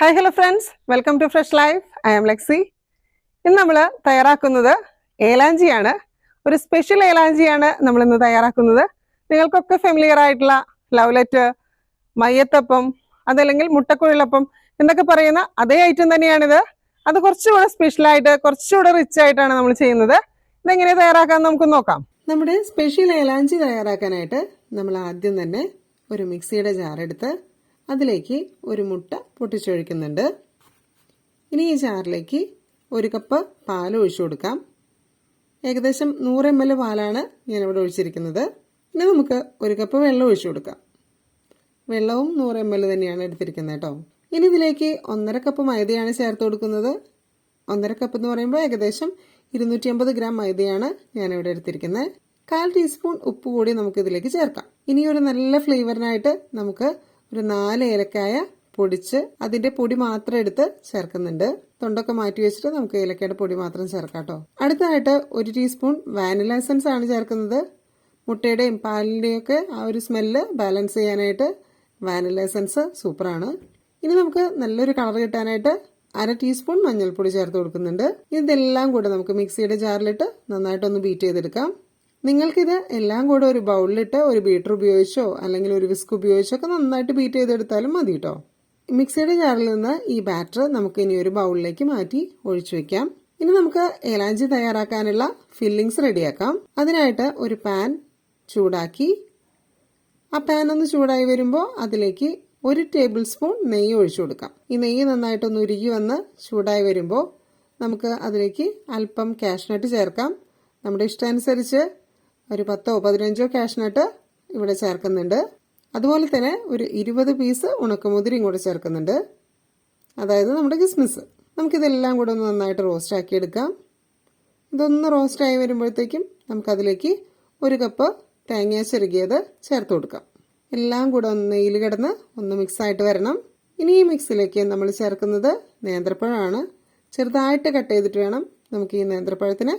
Hi hello friends welcome to fresh life I am Lexi ഇന്ന് നമ്മൾ തയ്യാറാക്കുന്നത് ഏലാഞ്ചിയാണ്. ഒരു സ്പെഷ്യൽ ഏലാഞ്ചിയാണ് നമ്മൾ ഇന്ന് തയ്യാറാക്കുന്നത്. നിങ്ങൾക്കൊക്കെ ഫെമിലിയർ ആയിട്ടുള്ള ലവ്ലെറ്റ് മയ്യത്തപ്പം അതല്ലെങ്കിൽ മുട്ടക്കുഴലപ്പം എന്നൊക്കെ പറയുന്ന അതേ ഐറ്റം തന്നെയാണിത്. അത് കുറച്ചുകൂടെ സ്പെഷ്യലായിട്ട് കുറച്ചുകൂടെ റിച്ച് ആയിട്ടാണ് നമ്മൾ ചെയ്യുന്നത്. ഇതെങ്ങനെ തയ്യാറാക്കാൻ നമുക്ക് നോക്കാം. നമ്മുടെ സ്പെഷ്യൽ ഏലാഞ്ചി തയ്യാറാക്കാനായിട്ട് നമ്മൾ ആദ്യം തന്നെ ഒരു മിക്സിയുടെ ജാറെടുത്ത് അതിലേക്ക് ഒരു മുട്ട പൊട്ടിച്ചൊഴിക്കുന്നുണ്ട്. ഇനി ഈ ചാറിലേക്ക് ഒരു കപ്പ് പാൽ ഒഴിച്ചു കൊടുക്കാം. ഏകദേശം നൂറ് എം എൽ പാലാണ് ഞാനിവിടെ ഒഴിച്ചിരിക്കുന്നത്. ഇനി നമുക്ക് ഒരു കപ്പ് വെള്ളം ഒഴിച്ചു കൊടുക്കാം. വെള്ളവും നൂറ് എം എൽ തന്നെയാണ് എടുത്തിരിക്കുന്നത് കേട്ടോ. ഇനി ഇതിലേക്ക് ഒന്നര കപ്പ് മൈദയാണ് ചേർത്ത് കൊടുക്കുന്നത്. ഒന്നര കപ്പ് എന്ന് പറയുമ്പോൾ ഏകദേശം ഇരുന്നൂറ്റി അമ്പത് ഗ്രാം മൈദയാണ് ഞാനിവിടെ എടുത്തിരിക്കുന്നത്. കാൽ ടീസ്പൂൺ ഉപ്പ് കൂടി നമുക്ക് ഇതിലേക്ക് ചേർക്കാം. ഇനി ഒരു നല്ല ഫ്ലേവറിനായിട്ട് നമുക്ക് ഒരു നാല് ഏലക്കായ പൊടിച്ച് അതിന്റെ പൊടി മാത്രം എടുത്ത് ചേർക്കുന്നുണ്ട്. തൊണ്ടൊക്കെ മാറ്റി വെച്ചിട്ട് നമുക്ക് ഏലക്കയുടെ പൊടി മാത്രം ചേർക്കാം കേട്ടോ. അടുത്തതായിട്ട് ഒരു ടീസ്പൂൺ വാനില എസൻസ് ആണ് ചേർക്കുന്നത്. മുട്ടയുടെയും പാലിന്റെയും ഒക്കെ ആ ഒരു സ്മെല്ല് ബാലൻസ് ചെയ്യാനായിട്ട് വാനില എസൻസ് സൂപ്പറാണ് ഇനി നമുക്ക് നല്ലൊരു കളർ കിട്ടാനായിട്ട് അര ടീസ്പൂൺ മഞ്ഞൾപ്പൊടി ചേർത്ത് കൊടുക്കുന്നുണ്ട്. ഇതെല്ലാം കൂടെ നമുക്ക് മിക്സിയുടെ ജാറിലിട്ട് നന്നായിട്ടൊന്ന് ബീറ്റ് ചെയ്തെടുക്കാം. നിങ്ങൾക്കിത് എല്ലാം കൂടെ ഒരു ബൗളിലിട്ട് ഒരു ബീറ്റർ ഉപയോഗിച്ചോ അല്ലെങ്കിൽ ഒരു വിസ്ക് ഉപയോഗിച്ചോ ഒക്കെ നന്നായിട്ട് ബീറ്റ് ചെയ്തെടുത്താലും മതി കേട്ടോ മിക്സിയുടെ ജാറിൽ നിന്ന് ഈ ബാറ്റർ നമുക്ക് ഇനി ഒരു ബൗളിലേക്ക് മാറ്റി ഒഴിച്ചു വെക്കാം. ഇനി നമുക്ക് ഏലാഞ്ചി തയ്യാറാക്കാനുള്ള ഫില്ലിങ്സ് റെഡിയാക്കാം. അതിനായിട്ട് ഒരു പാൻ ചൂടാക്കി ആ പാൻ ഒന്ന് ചൂടായി വരുമ്പോൾ അതിലേക്ക് ഒരു ടേബിൾ സ്പൂൺ നെയ്യ് ഒഴിച്ചു കൊടുക്കാം. ഈ നെയ്യ് നന്നായിട്ടൊന്ന് ഉരുകി വന്ന് ചൂടായി വരുമ്പോൾ നമുക്ക് അതിലേക്ക് അല്പം കാഷ്നട്ട് ചേർക്കാം. നമ്മുടെ ഇഷ്ടാനുസരിച്ച് ഒരു പത്തോ പതിനഞ്ചോ കാഷ്നട്ട് ഇവിടെ ചേർക്കുന്നുണ്ട്. അതുപോലെ തന്നെ ഒരു ഇരുപത് പീസ് ഉണക്കമുതിരിയും കൂടെ ചേർക്കുന്നുണ്ട്. അതായത് നമ്മുടെ കിസ്മിസ് നമുക്കിതെല്ലാം കൂടെ ഒന്ന് നന്നായിട്ട് റോസ്റ്റ് ആക്കി എടുക്കാം ഇതൊന്ന് റോസ്റ്റ് ആയി വരുമ്പോഴത്തേക്കും നമുക്കതിലേക്ക് ഒരു കപ്പ് തേങ്ങ ചെറുകിയത് ചേർത്ത് കൊടുക്കാം. എല്ലാം കൂടെ ഒന്ന് നെയ്യിൽ കിടന്ന് ഒന്ന് മിക്സ് ആയിട്ട് വരണം. ഇനി ഈ മിക്സിലേക്ക് നമ്മൾ ചേർക്കുന്നത് നേന്ത്രപ്പഴമാണ്. ചെറുതായിട്ട് കട്ട് ചെയ്തിട്ട് വേണം നമുക്ക് ഈ നേന്ത്രപ്പഴത്തിന്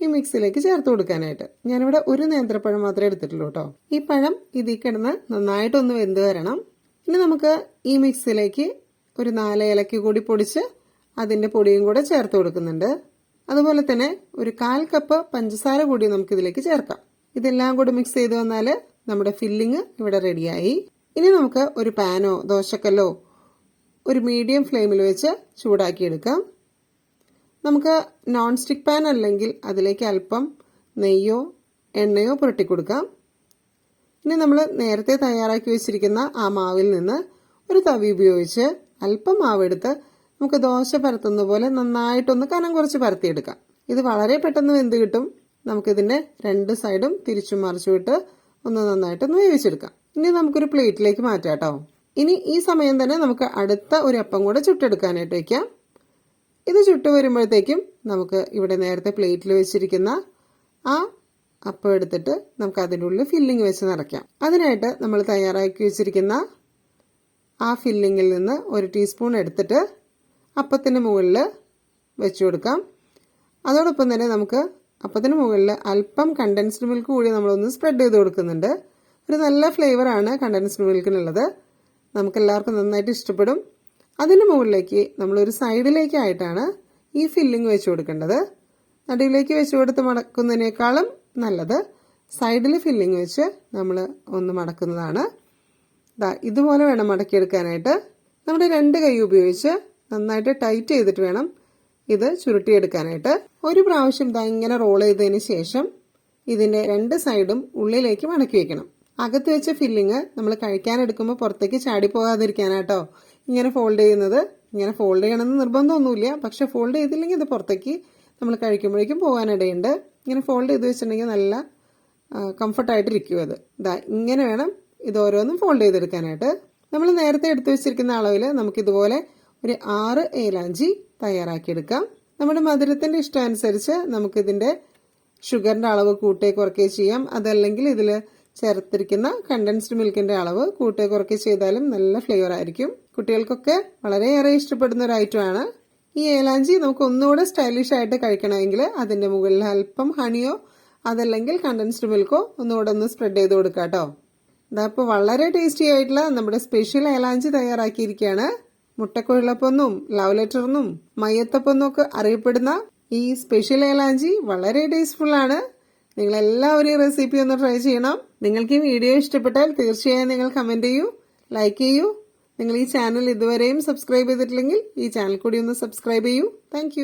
ഈ മിക്സിയിലേക്ക് ചേർത്ത് കൊടുക്കാനായിട്ട്. ഞാനിവിടെ ഒരു നേന്ത്രപ്പഴം മാത്രമേ എടുത്തിട്ടുള്ളൂ കേട്ടോ ഈ പഴം ഇതിൽ കിടന്ന് നന്നായിട്ടൊന്ന് വെന്ത് വരണം. ഇനി നമുക്ക് ഈ മിക്സിയിലേക്ക് ഒരു നാല് ഇലക്ക് കൂടി പൊടിച്ച് അതിന്റെ പൊടിയും കൂടെ ചേർത്ത് കൊടുക്കുന്നുണ്ട്. അതുപോലെ തന്നെ ഒരു കാൽ കപ്പ് പഞ്ചസാര കൂടി നമുക്ക് ഇതിലേക്ക് ചേർക്കാം. ഇതെല്ലാം കൂടി മിക്സ് ചെയ്ത് വന്നാൽ നമ്മുടെ ഫില്ലിങ് ഇവിടെ റെഡിയായി ഇനി നമുക്ക് ഒരു പാനോ ദോശക്കല്ലോ ഒരു മീഡിയം ഫ്ലെയിമിൽ വെച്ച് ചൂടാക്കിയെടുക്കാം. നമുക്ക് നോൺ സ്റ്റിക്ക് പാൻ അല്ലെങ്കിൽ അതിലേക്ക് അല്പം നെയ്യോ എണ്ണയോ പുരട്ടി കൊടുക്കാം ഇനി നമ്മൾ നേരത്തെ തയ്യാറാക്കി വെച്ചിരിക്കുന്ന ആ മാവിൽ നിന്ന് ഒരു തവി ഉപയോഗിച്ച് അല്പം മാവെടുത്ത് നമുക്ക് ദോശ പരത്തുന്ന പോലെ നന്നായിട്ടൊന്ന് കനം കുറച്ച് പരത്തിയെടുക്കാം. ഇത് വളരെ പെട്ടെന്ന് വെന്ത് കിട്ടും. നമുക്കിതിന്റെ രണ്ട് സൈഡും തിരിച്ചും മറിച്ചുവിട്ട് ഒന്ന് നന്നായിട്ടൊന്ന് വേവിച്ചെടുക്കാം. ഇനി നമുക്കൊരു പ്ലേറ്റിലേക്ക് മാറ്റാം കേട്ടോ. ഇനി ഈ സമയം തന്നെ നമുക്ക് അടുത്ത ഒരു അപ്പം കൂടെ ചുട്ടെടുക്കാനായിട്ട് വയ്ക്കാം ഇത് ചുട്ടു വരുമ്പോഴത്തേക്കും നമുക്ക് ഇവിടെ നേരത്തെ പ്ലേറ്റിൽ വെച്ചിരിക്കുന്ന ആ അപ്പം എടുത്തിട്ട് നമുക്ക് അതിന്റെ ഉള്ളിൽ ഫില്ലിംഗ് വെച്ച് നിറയ്ക്കാം. അതിനായിട്ട് നമ്മൾ തയ്യാറാക്കി വെച്ചിരിക്കുന്ന ആ ഫില്ലിങ്ങിൽ നിന്ന് ഒരു ടീസ്പൂൺ എടുത്തിട്ട് അപ്പത്തിന് മുകളിൽ വെച്ചു കൊടുക്കാം. അതോടൊപ്പം തന്നെ നമുക്ക് അപ്പത്തിന് മുകളിൽ അല്പം കണ്ടൻസ്ഡ് മിൽക്ക് കൂടി നമ്മളൊന്ന് സ്പ്രെഡ് ചെയ്ത് കൊടുക്കുന്നുണ്ട്. ഒരു നല്ല ഫ്ലേവറാണ് കണ്ടൻസ്ഡ് മിൽക്കിനുള്ളത് നമുക്കെല്ലാവർക്കും നന്നായിട്ട് ഇഷ്ടപ്പെടും. അതിന് മുകളിലേക്ക് നമ്മളൊരു സൈഡിലേക്കായിട്ടാണ് ഈ ഫില്ലിംഗ് വെച്ച് കൊടുക്കേണ്ടത്. നടുവിലേക്ക് വെച്ച് കൊടുത്ത് മടക്കുന്നതിനേക്കാളും നല്ലത് സൈഡിൽ ഫില്ലിംഗ് വെച്ച് നമ്മൾ ഒന്ന് മടക്കുന്നതാണ്. ഇതുപോലെ വേണം മടക്കിയെടുക്കാനായിട്ട്. നമ്മുടെ രണ്ട് കൈ ഉപയോഗിച്ച് നന്നായിട്ട് ടൈറ്റ് ചെയ്തിട്ട് വേണം ഇത് ചുരുട്ടിയെടുക്കാനായിട്ട്. ഒരു പ്രാവശ്യം ദാ ഇങ്ങനെ റോൾ ചെയ്തതിന് ശേഷം ഇതിന്റെ രണ്ട് സൈഡും ഉള്ളിലേക്ക് മടക്കി വെക്കണം. അകത്ത് വെച്ച ഫില്ലിങ് നമ്മൾ കഴിക്കാനെടുക്കുമ്പോൾ പുറത്തേക്ക് ചാടി പോകാതിരിക്കാനാട്ടോ. ഇങ്ങനെ ഫോൾഡ് ചെയ്യുന്നത്. ഇങ്ങനെ ഫോൾഡ് ചെയ്യണമെന്ന് നിർബന്ധമൊന്നുമില്ല. പക്ഷെ ഫോൾഡ് ചെയ്തില്ലെങ്കിൽ ഇത് പുറത്തേക്ക് നമ്മൾ കഴിക്കുമ്പോഴേക്കും പോകാനിടയുണ്ട്. ഇങ്ങനെ ഫോൾഡ് ചെയ്ത് വെച്ചിട്ടുണ്ടെങ്കിൽ നല്ല കംഫർട്ടായിട്ടിരിക്കും അത്. ഇതാ ഇങ്ങനെ വേണം ഇത് ഓരോന്നും ഫോൾഡ് ചെയ്തെടുക്കാനായിട്ട്. നമ്മൾ നേരത്തെ എടുത്തു വെച്ചിരിക്കുന്ന അളവിൽ നമുക്കിതുപോലെ ഒരു ആറ് ഏലാഞ്ചി തയ്യാറാക്കിയെടുക്കാം. നമ്മുടെ മധുരത്തിന്റെ ഇഷ്ടം അനുസരിച്ച് നമുക്കിതിന്റെ ഷുഗറിന്റെ അളവ് കൂട്ടേ കുറക്കേ ചെയ്യാം. അതല്ലെങ്കിൽ ഇതിൽ ചേർത്തിരിക്കുന്ന കണ്ടൻസ്ഡ് മിൽക്കിന്റെ അളവ് കൂട്ടേ കുറയ്ക്കുകയോ ചെയ്താലും നല്ല ഫ്ലേവർ ആയിരിക്കും. കുട്ടികൾക്കൊക്കെ വളരെയേറെ ഇഷ്ടപ്പെടുന്ന ഒരു ഐറ്റം ആണ്. ഈ ഏലാഞ്ചി നമുക്ക് ഒന്നുകൂടെ സ്റ്റൈലിഷ് ആയിട്ട് കഴിക്കണമെങ്കിൽ അതിന്റെ മുകളിൽ അല്പം ഹണിയോ അതല്ലെങ്കിൽ കണ്ടൻസ്ഡ് മിൽക്കോ ഒന്നുകൂടെ ഒന്ന് സ്പ്രെഡ് ചെയ്ത് കൊടുക്കാം കേട്ടോ ഇതപ്പോൾ വളരെ ടേസ്റ്റി ആയിട്ടുള്ള നമ്മുടെ സ്പെഷ്യൽ ഏലാഞ്ചി തയ്യാറാക്കിയിരിക്കുകയാണ്. മുട്ടക്കുഴലപ്പൊന്നും ലവ് ലെറ്റർ മയ്യത്തപ്പൊന്നും ഒക്കെ അറിയപ്പെടുന്ന ഈ സ്പെഷ്യൽ ഏലാഞ്ചി വളരെ ടേസ്റ്റ്ഫുൾ ആണ്. നിങ്ങൾ എല്ലാവരും ഈ റെസിപ്പി ഒന്ന് ട്രൈ ചെയ്യണം. നിങ്ങൾക്ക് ഈ വീഡിയോ ഇഷ്ടപ്പെട്ടാൽ തീർച്ചയായും നിങ്ങൾ കമന്റ് ചെയ്യൂ ലൈക്ക് ചെയ്യൂ. നിങ്ങൾ ഈ ചാനൽ ഇതുവരെയും സബ്സ്ക്രൈബ് ചെയ്തിട്ടില്ലെങ്കിൽ ഈ ചാനൽ കൂടി ഒന്ന് സബ്സ്ക്രൈബ് ചെയ്യൂ. താങ്ക്